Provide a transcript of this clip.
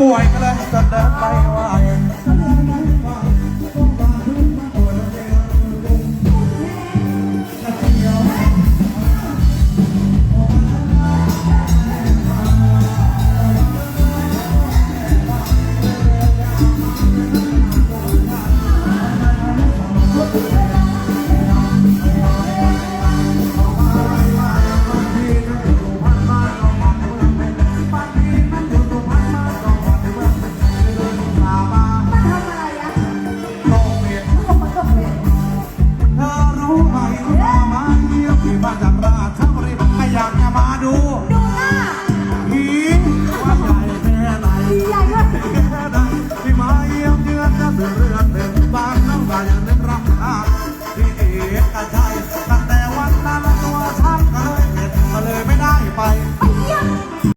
ป่วยก็เลยจะเดินไม่ไหว I.